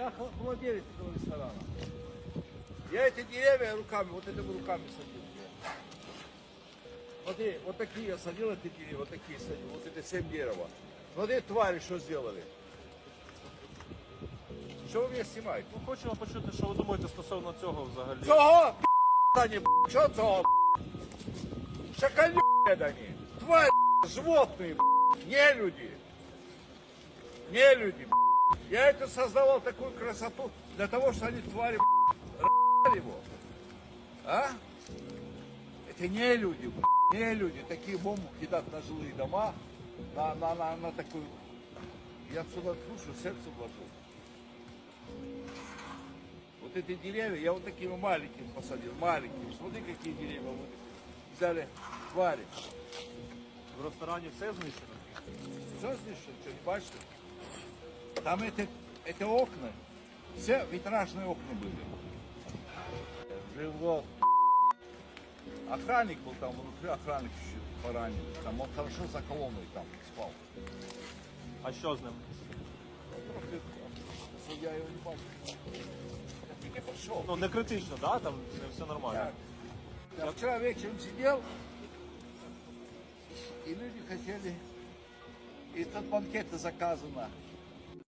Я хо- владелец этого ресторана. Я эти деревья руками, вот этими руками садил. Смотри, вот такие я садил эти деревья, вот такие садил, вот это семь дерева. Смотри, твари, что сделали. Що ви мене знімаєте? Ну, хочемо почути, що ви думаєте стосовно цього взагалі. Цього Тані, що цього? Шакалі дані. Тварі, животні, не люди. Не люди. я это создавал такую красоту для того, что они твари его. А? Это не люди, не люди. Такие бомбы кидают на жилые дома, на, на, на, на такую... Я отсюда слушаю, сердце вложу. Вот эти деревья я вот такими маленькими посадил, маленькими. Смотри, какие деревья вот взяли твари. В ресторані все знищено? Все слышно, что не? Там это, это окна, все витражные окна были. Живот. Охранник был там внутри, охранник еще поранен. Там он хорошо за колонной там спал. А що з ним? Трохи, судья его не бачил. Я не пошел. Ну, не критично, да? Там все нормально. Я вчера вечером сидел, и люди хотели, и тут банкеты заказано.